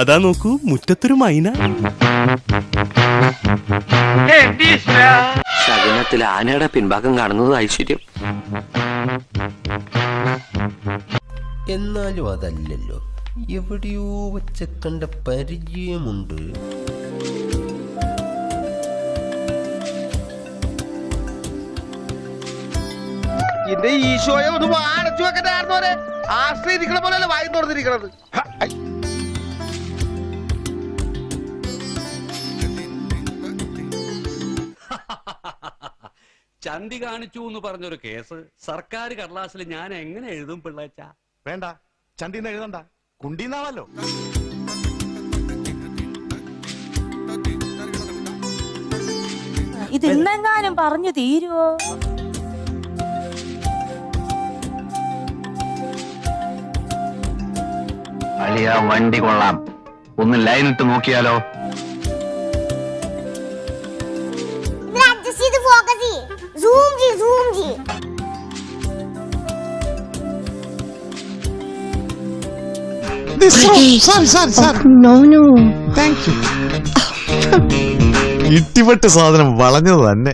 അതാ നോക്കൂ മുറ്റത്തൊരു മൈന. ശകുനത്തിൽ ആനയുടെ പിൻഭാഗം കാണുന്നത് ഐശ്വര്യം. എന്നാലും അതല്ലല്ലോ. എവിടെയോ വെച്ച കണ്ട പരിചയമുണ്ട്. എന്റെ ഈശോയെ ഒന്ന് വാടച്ചു വെക്കണ്ടായിരുന്നോരെ ആശ്രയിരിക്കണ പോലെയല്ല വായി തുറന്നിരിക്കണത്. ചന്തി കാണിച്ചു എന്ന് പറഞ്ഞൊരു കേസ് സർക്കാർ കടലാസിൽ ഞാൻ എങ്ങനെ എഴുതും പിള്ളേച്ച? വേണ്ട. ചന്തി എഴുതണ്ട. കുണ്ടിന്നാവല്ലോ ഇത് ഇന്നെങ്ങാനും പറഞ്ഞു തീരുവോ? അളിയ വണ്ടി കൊള്ളാം. ഒന്ന് ലൈനിട്ട് ഇട്ട് നോക്കിയാലോ? ഇട്ടിപ്പെട്ട് സാധനം വളഞ്ഞത് തന്നെ.